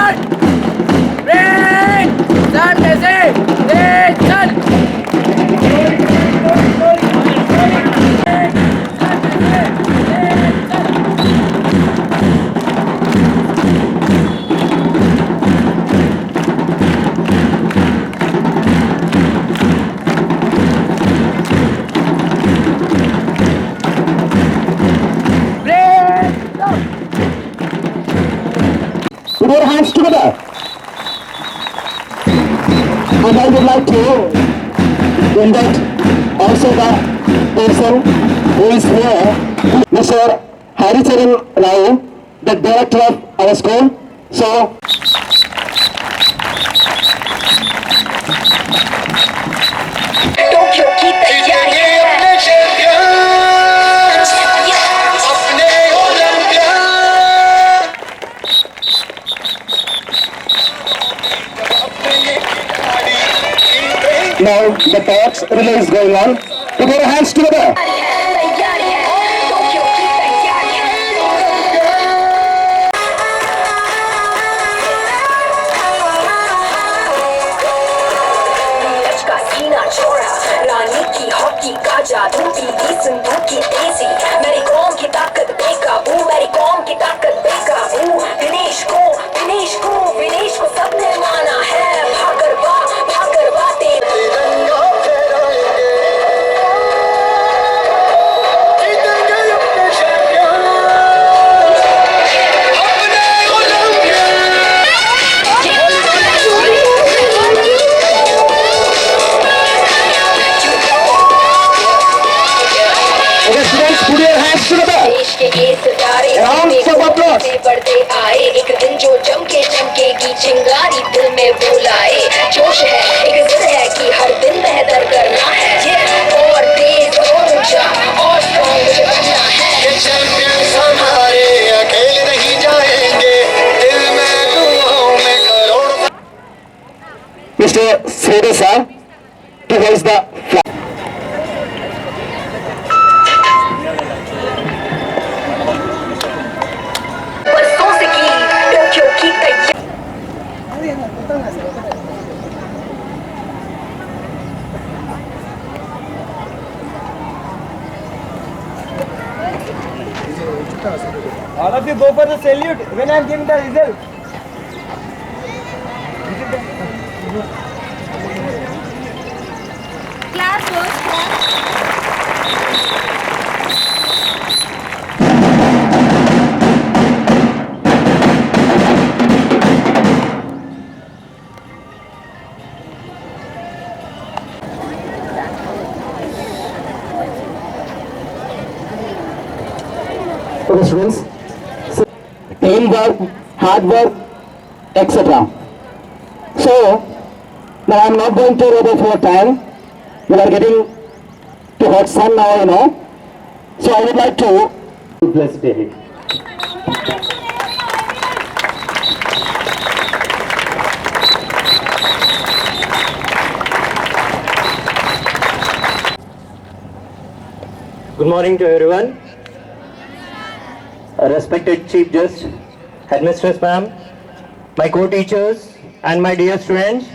Start break start कैसे तेज चल Put your hands together. And I would like to invite also the person who is here, Mr. Haricharan Rao, the director of our school. So, the thoughts relay is going on. Put your hands together. Hockey, daisy. All of you go for the salute when I am giving the result. Okay, students. So, hard work, etc. So, now I'm not going to of your time. We are getting to hot sun now, you know. So I would like to bless day. Good morning to everyone. Respected Chief Justice, Headmistress Ma'am, my co-teachers and my dear students.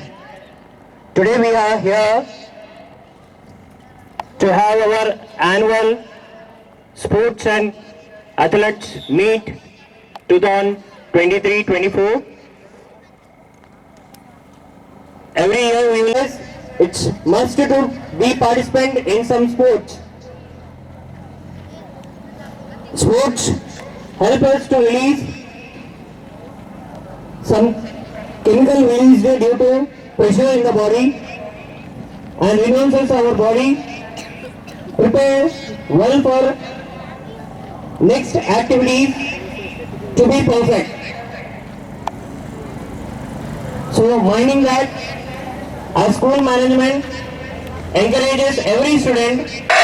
Today we are here to have our annual Sports and Athletes Meet 2023-24. Every year we it's must to be participant in some sports. Sports help us to release some chemical released due to pressure in the body and enhances our body, prepare well for next activities to be perfect. So minding that our school management encourages every student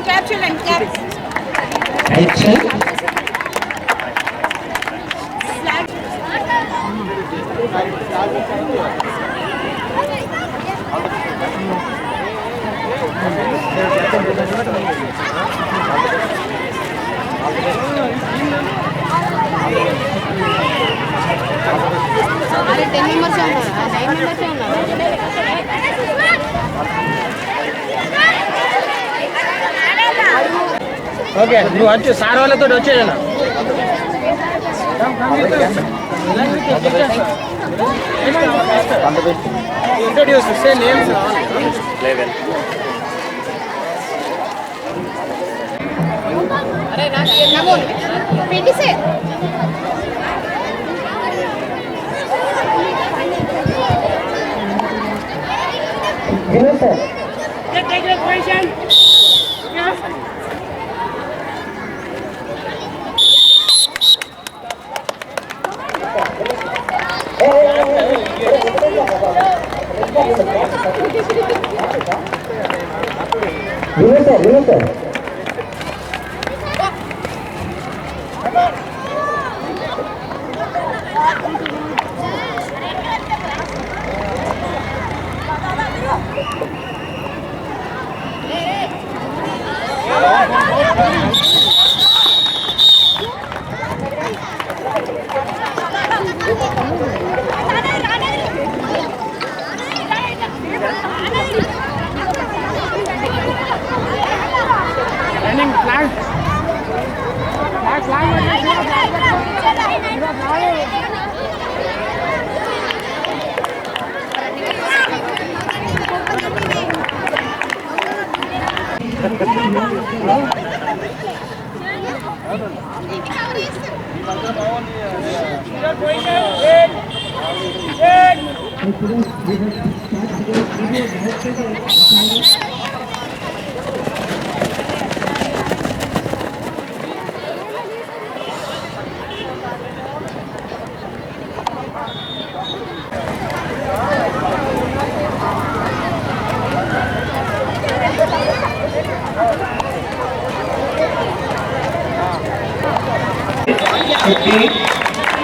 On, capture and capture. Ten members ఉన్నారా nine members ఉన్నారా okay నువ్వు వచ్చి sir వాళ్ళతో వచ్చేయనా introduce సే names అరే నా నమో పెట్టిసే Vinod sir Vinod sir Vinod sir running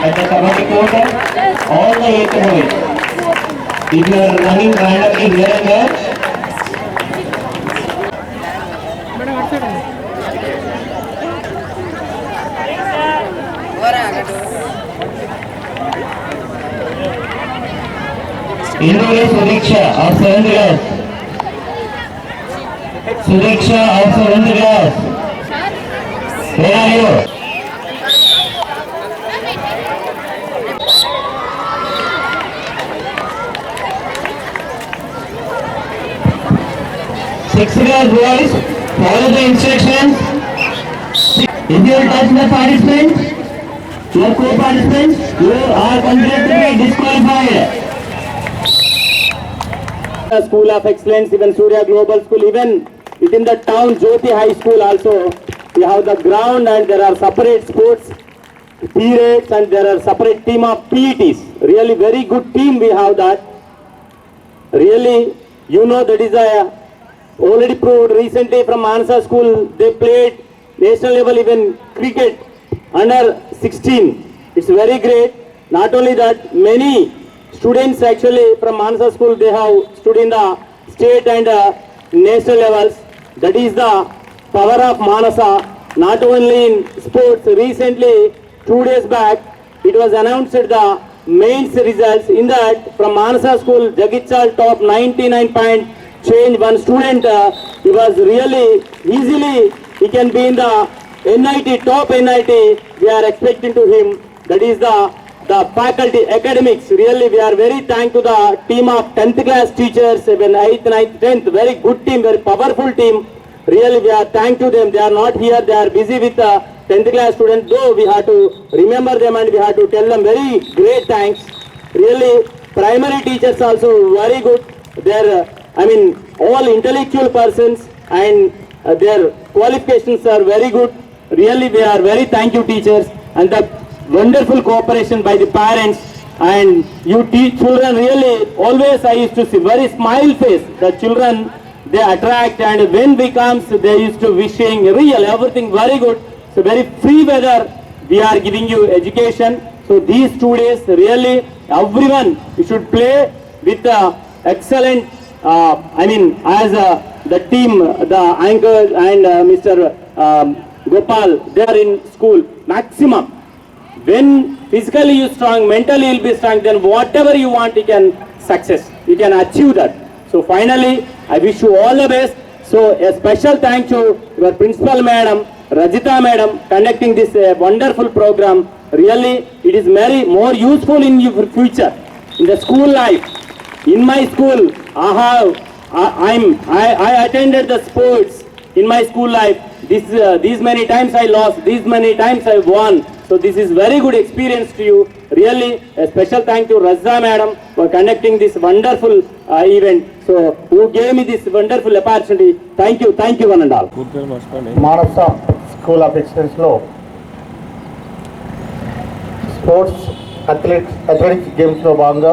at the committee court on the 8th of November. If you are running, kindly be very much. इन्होंने सुरक्षा और सरेंद्र सुरक्षा और सरेंद्र प्रणालियों Six class boys, follow the instructions. If you touch the participant, your co-participant, you are considered disqualified. School of Excellence, even Surya Global School, even within the town Jyoti High School also, we have the ground and there are separate sports periods and there are separate team of PETs. Really very good team we have that. Really, you know that is a already proved recently from Mansa School, they played national level even cricket under 16. It's very great. Not only that, many students actually from Mansa School, they have stood in the state and uh, national levels. That is the power of Manasa. Not only in sports, recently, two days back, it was announced the mains results. In that, from Manasa School, Jagichal top 99 point change. One student, uh, he was really easily, he can be in the NIT, top NIT. We are expecting to him. That is the the faculty academics. Really, we are very thankful to the team of 10th class teachers, even 8th, 9th, 10th. Very good team, very powerful team. Really, we are thank to them. They are not here. They are busy with the 10th class students. Though we have to remember them and we have to tell them very great thanks. Really, primary teachers also very good. Uh, I mean, all intellectual persons and uh, their qualifications are very good. Really, we are very thank you teachers and the wonderful cooperation by the parents and you teach children really always I used to see very smile face. The children they attract and when we comes they used to wishing real everything very good. So very free weather we are giving you education. So these two days really everyone should play with the excellent I mean as uh, the team the anchor and uh, Mr. Um, Gopal they are in school maximum when physically you strong, mentally you'll be strong, then whatever you want, you can success. You can achieve that. So finally, I wish you all the best. So a special thank to your principal madam, Rajita madam, conducting this uh, wonderful program. Really, it is very more useful in your future, in the school life. In my school, I have, I, I'm, I, I attended the sports in my school life. This, uh, these many times I lost, these many times I won. So this is very good experience to you. Really, a special thank to Razza madam for conducting this wonderful uh, event. So who gave me this wonderful opportunity. Thank you, thank you one and all. Manasa school of ఎక్సలెన్స్లో sports athlete athletics గేమ్స్లో భాగంగా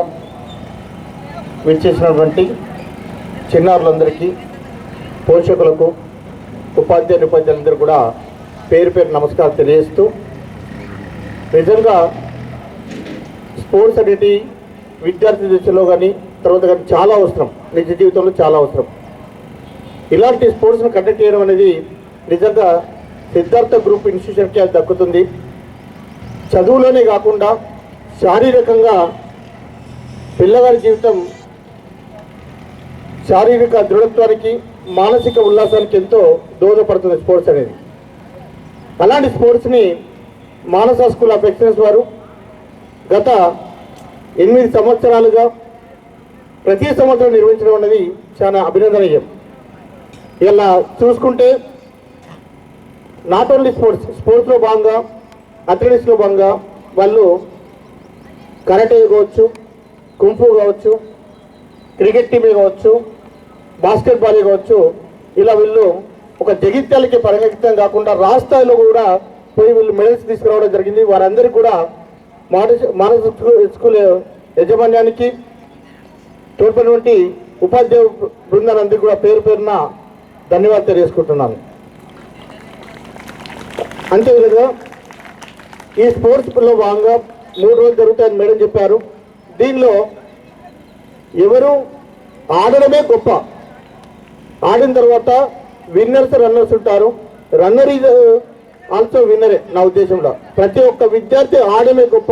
విచ్చేసినటువంటి చిన్నారులందరికీ పోషకులకు ఉపాధ్యాయులు ఉపాధ్యాయులందరూ కూడా పేరు పేరు నమస్కారం తెలియజేస్తూ నిజంగా స్పోర్ట్స్ అనేది విద్యార్థి దశలో కానీ తర్వాత కానీ చాలా అవసరం. నిజ జీవితంలో చాలా అవసరం. ఇలాంటి స్పోర్ట్స్ని కండక్ట్ చేయడం అనేది నిజంగా సిద్ధార్థ గ్రూప్ ఇన్స్టిట్యూషన్కి అది దక్కుతుంది. చదువులోనే కాకుండా శారీరకంగా పిల్లగారి జీవితం శారీరక దృఢత్వానికి మానసిక ఉల్లాసానికి ఎంతో దోహదపడుతుంది స్పోర్ట్స్ అనేది. అలాంటి స్పోర్ట్స్ని మానస స్కూల్ ఆఫ్ ఎక్సలెన్స్ వారు గత ఎనిమిది సంవత్సరాలుగా ప్రతి సంవత్సరం నిర్వహించడం అనేది చాలా అభినందనీయం. ఇలా చూసుకుంటే నాట్ ఓన్లీ స్పోర్ట్స్ స్పోర్ట్స్లో భాగంగా అథ్లెటిక్స్లో భాగంగా వాళ్ళు కరాటే కావచ్చు కుంఫు కావచ్చు క్రికెట్ టీమే కావచ్చు బాస్కెట్బాల్ కావచ్చు ఇలా వీళ్ళు ఒక జగిత్యాలకి పరిగెత్తం కాకుండా రాష్ట్రాల్లో కూడా పోయి వీళ్ళు మెడల్స్ తీసుకురావడం జరిగింది. వారందరికీ కూడా మానస మానస స్కూ- స్కూల్ యజమాన్యానికి తోడ్పడినటువంటి ఉపాధ్యాయ బృందానందరికీ కూడా పేరు పేరున ధన్యవాదాలు తెలియజేసుకుంటున్నాను. అంతేవిధంగా ఈ స్పోర్ట్స్లో భాగంగా మూడు రోజులు జరుగుతాయని మేడం చెప్పారు. దీనిలో ఎవరు ఆడడమే గొప్ప. ఆడిన తర్వాత విన్నర్స్ రన్నర్స్ ఉంటారు. రన్నర్ ఈజ్ ఆల్సో విన్నరే నా ఉద్దేశంలో. ప్రతి ఒక్క విద్యార్థి ఆడమే గొప్ప.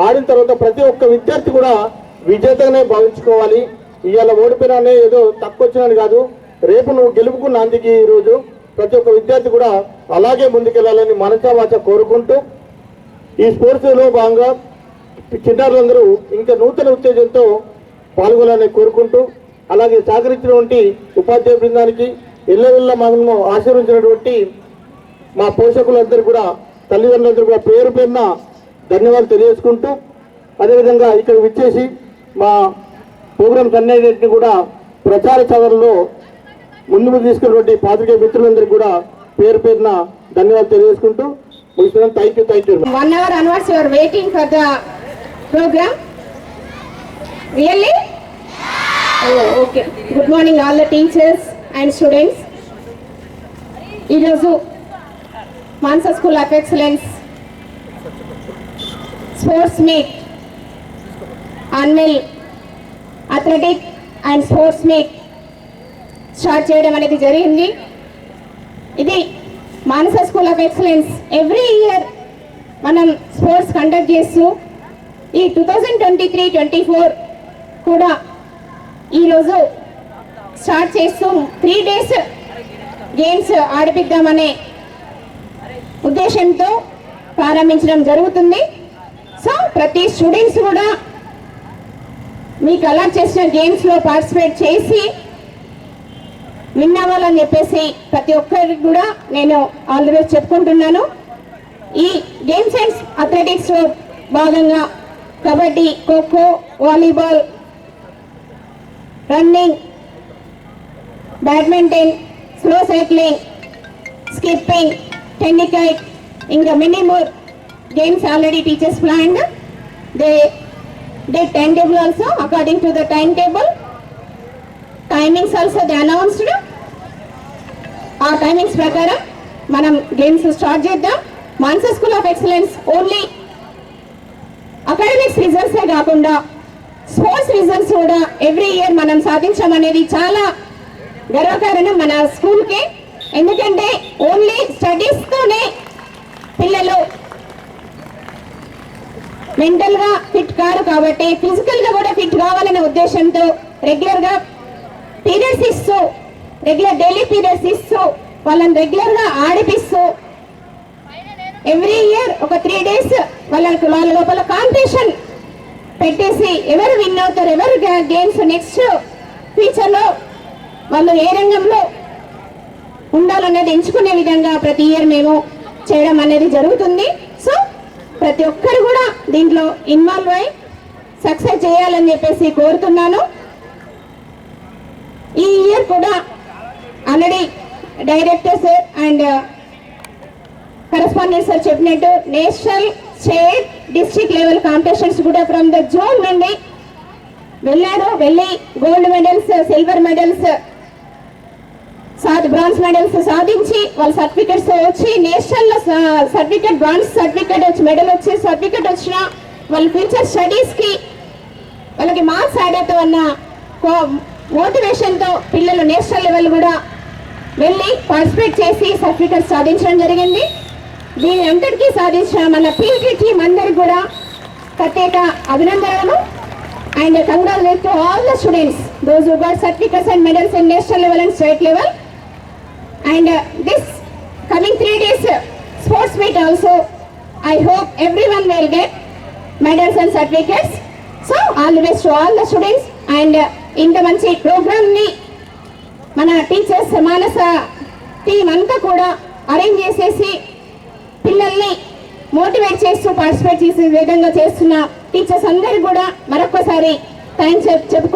ఆడిన తర్వాత ప్రతి ఒక్క విద్యార్థి కూడా విజేతగానే భావించుకోవాలి. ఇవాళ ఓడిపోయినానే ఏదో తక్కువ వచ్చినాను కాదు. రేపు నువ్వు గెలుపుకున్న అందుకు ఈరోజు ప్రతి ఒక్క విద్యార్థి కూడా అలాగే ముందుకెళ్ళాలని మనసావాచ కోరుకుంటూ ఈ స్పోర్ట్స్లో భాగంగా చిన్నారులందరూ ఇంకా నూతన ఉత్తేజంతో పాల్గొనాలని కోరుకుంటూ అలాగే సహకరించినటువంటి ఉపాధ్యాయ బృందానికి ఎల్లవెల్ల మనము ఆశీర్వించినటువంటి మా పోషకులందరూ కూడా తల్లిదండ్రులందరూ కూడా పేరు పేరున ధన్యవాదాలు తెలియజేసుకుంటూ అదేవిధంగా ఇక్కడ విచ్చేసి మా ప్రోగ్రామ్స్ అన్నిటిని కూడా ప్రచార చదవలో ముందుకు తీసుకున్నటువంటి పాత్రికేయ మిత్రులందరికీ కూడా పేరు పేరున ధన్యవాదాలు తెలియజేసుకుంటూ ముగిస్తున్నాను. Thank you thank you one hour అన్వర్స్ your waiting for the programme really okay good morning all the teachers and students ఈరోజు Manasa school of excellence sports meet annual athletic and sports meet start చేయడం అనేది జరిగింది. ఇది Manasa school of excellence. Every year మనం sports conduct చేస్తూ ఈ two thousand twenty three twenty four కూడా ఈరోజు స్టార్ట్ చేస్తూ త్రీ డేస్ గేమ్స్ ఆడిపిద్దామనే ఉద్దేశంతో ప్రారంభించడం జరుగుతుంది. సో ప్రతి స్టూడెంట్స్ కూడా మీకు అలా చేసిన గేమ్స్లో పార్టిసిపేట్ చేసి విన్ అవ్వాలని చెప్పేసి ప్రతి ఒక్కరికి కూడా నేను ఆల్రెడీ చెప్పుకుంటున్నాను. ఈ గేమ్స్ అండ్ అథ్లెటిక్స్లో భాగంగా kabaddi kho kho volleyball running badminton slow cycling skipping tennikoit ఇంకా mini more games already teachers planned they they time table also according to the time table timings also they announced ఆ timings ప్రకారం మనం games start చేద్దాం. Mansa school of excellence only academics రిజల్ట్సే కాకుండా sports results కూడా every year మనం సాధించామనేది చాలా గర్వకారణం మన స్కూల్కి. ఎందుకంటే ఓన్లీ స్టడీస్తోనే పిల్లలు మెంటల్గా ఫిట్ కారు కాబట్టి ఫిజికల్గా కూడా ఫిట్ కావాలనే ఉద్దేశంతో రెగ్యులర్గా పీరియడ్స్ ఇస్తూ రెగ్యులర్ డైలీ పీరియడ్స్ ఇస్తూ వాళ్ళని రెగ్యులర్గా ఆడిపిస్తూ ఎవ్రీ ఇయర్ ఒక త్రీ డేస్ వాళ్ళకి వాళ్ళ లోపల కాంపిటీషన్ పెట్టేసి ఎవరు విన్ అవుతారు ఎవరు గేమ్స్ నెక్స్ట్ ఫ్యూచర్లో వాళ్ళు ఏ రంగంలో ఉండాలనేది ఎంచుకునే విధంగా ప్రతి ఇయర్ మేము చేయడం అనేది జరుగుతుంది. సో ప్రతి ఒక్కరు కూడా దీంట్లో ఇన్వాల్వ్ అయి సక్సెస్ చేయాలని చెప్పేసి కోరుతున్నాను. ఈ ఇయర్ కూడా already director sir and correspondent sir చెప్పినట్టు national state district level competitions కూడా ఫ్రమ్ ద జోన్ నుండి వెళ్ళారు. వెళ్ళి గోల్డ్ మెడల్స్ సిల్వర్ మెడల్స్ సాధి బ్రాంజ్ మెడల్స్ సాధించి వాళ్ళ సర్టిఫికెట్స్ వచ్చి నేషనల్ సర్టిఫికెట్ బ్రాంజ్ సర్టిఫికెట్ వచ్చి మెడల్ వచ్చి సర్టిఫికెట్ వచ్చిన వాళ్ళ ఫ్యూచర్ స్టడీస్కి వాళ్ళకి మార్క్స్ ఆడేతో అన్న మోటివేషన్తో పిల్లలు నేషనల్ లెవెల్ కూడా వెళ్ళి పార్టిసిపేట్ చేసి సర్టిఫికెట్ సాధించడం జరిగింది. దీని అంతటికీ సాధించిన మన పీటీ టీం అందరికి కూడా ప్రత్యేక అభినందనలు. And congratulate to all the students those who got certificates and medals in national level and state level and this coming three days sports meet also I hope every one will get medals and certificates so all the best to all the students and ఇంత మంచి ప్రోగ్రామ్ని మన teachers మానస team అంతా కూడా arrange చేసేసి పిల్లల్ని motivate చేస్తూ participate చేసే విధంగా చేస్తున్న టీచర్స్ అందరు కూడా మరొకసారి థ్యాంక్స్ చెప్పుకో